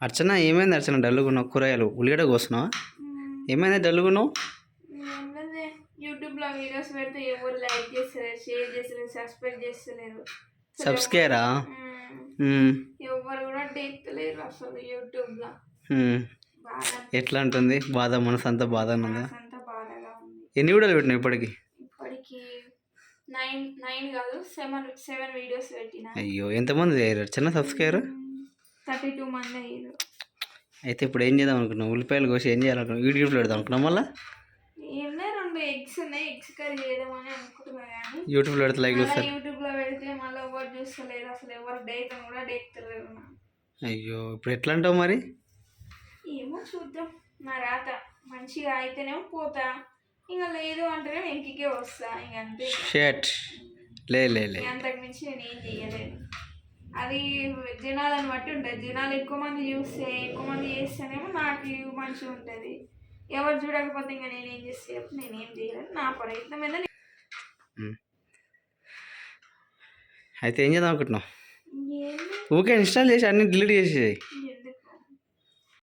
అర్చన ఏమైంది అర్చన? డల్లుగున్నావు కూరగాయలు ఉల్లిగడ్డ కోస్తున్నావా? ఏమైంది డల్లుగున్నావు యూట్యూబ్లో వీడియోస్ పెడితే ఎవరు లైక్ చేస్తలేరు షేర్ చేస్తలేరు సబ్స్క్రైబ్ చేస్తలేరు. సబ్స్క్రైరా మ్మ్. ఎవరు కూడా డెక్కలేరు అసలు యూట్యూబ్లో. ఎట్లా ఉంటుంది? బాధ మనసు అంతా బాధ ఉందా. ఎన్ని వీడియోలు పెట్టినావు ఇప్పటికి? ఇప్పటికి నైన్ నైన్ కాదు సెవెన్ సెవెన్ వీడియోస్ పెట్టిన. అయ్యో ఎంతమంది అయ్యారు? చిన్న సబ్స్క్రైబర్? థర్టీ టూ మంది అయ్యారు. అయితే ఇప్పుడు ఏం చేద్దాం అనుకున్నావు ఉల్లిపాయలు కోసి ఏం చేయాలనుకున్నావు యూట్యూబ్లో పెడదాం అనుకున్నాం మళ్ళీ? ఏమన్నా రెండు ఎగ్స్ ఉన్నాయి. ఎగ్స్ కర్రీ చేద్దామని అనుకుంటున్నా కానీ యూట్యూబ్లో పెడితే లైక్ వస్తారు యూట్యూబ్లో పెడితే మళ్ళీ ఎవరు చూస్తలేరు. అసలు ఎవరు డేట్ కూడా డేక్తలేరు అయ్యో ఇప్పుడు ఎట్లా అంటావు మరి? ఏమో చూద్దాం. నా రాత. మంచిగా అయితేనేమో పోతా. ఇంకా లేదు అంటేనే ఇంటికే వస్తా. ఇంక అంతే. షర్ట్ లే లే అంతకు మించి నేను ఏం చేయలేను అది జనాలను బట్టి ఉంటుంది. జనాలు ఎక్కువ మంది చూస్తే ఎక్కువ మంది చేస్తేనేమో నాకు మంచిగా ఉంటుంది. ఎవరు చూడకపోతే ఇంకా నేను ఏం చేస్తే? నేనేం చేయలేను. నా ప్రయత్నం మీద. అయితే ఏం చేద్దాం అనుకుంటున్నావు? ఊకే ఇన్స్టాల్ చేసి అన్ని డిలీట్ చేసేది